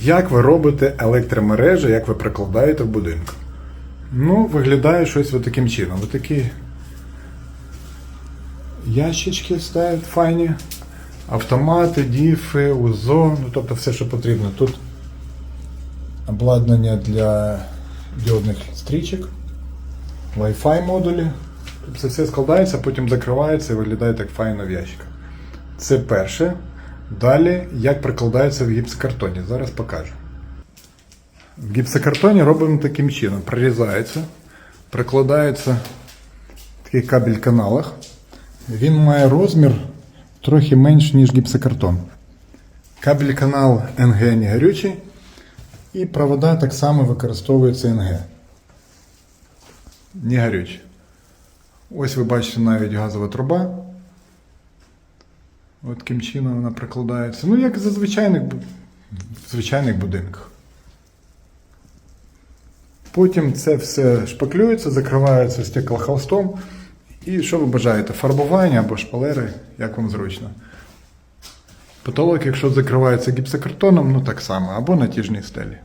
Як ви робите електромережі, як ви прикладаєте в будинку? Ну, виглядає щось таким чином. Ось такі ящички ставлять файні, автомати, діфи, УЗО, ну тобто все, що потрібно. Тут обладнання для діодних стрічок, Wi-Fi модулі. Тобто це все складається, потім закривається і виглядає так файно в ящиках. Це перше. Далі, як прикладається в гіпсокартоні. Зараз покажу. В гіпсокартоні робимо таким чином. Прорізається, прикладається такий кабель каналах. Він має розмір трохи менш, ніж гіпсокартон. Кабель канал НГ не горючий. І провода так само використовуються НГ. Не горючі. Ось ви бачите навіть газова труба. От таким чином вона прикладається. Ну, як за звичайних, в звичайних будинках. Потім це все шпаклюється, закривається стеклохолстом. І що ви бажаєте? Фарбування або шпалери, як вам зручно. Потолок, якщо закривається гіпсокартоном, ну так само, або натяжній стелі.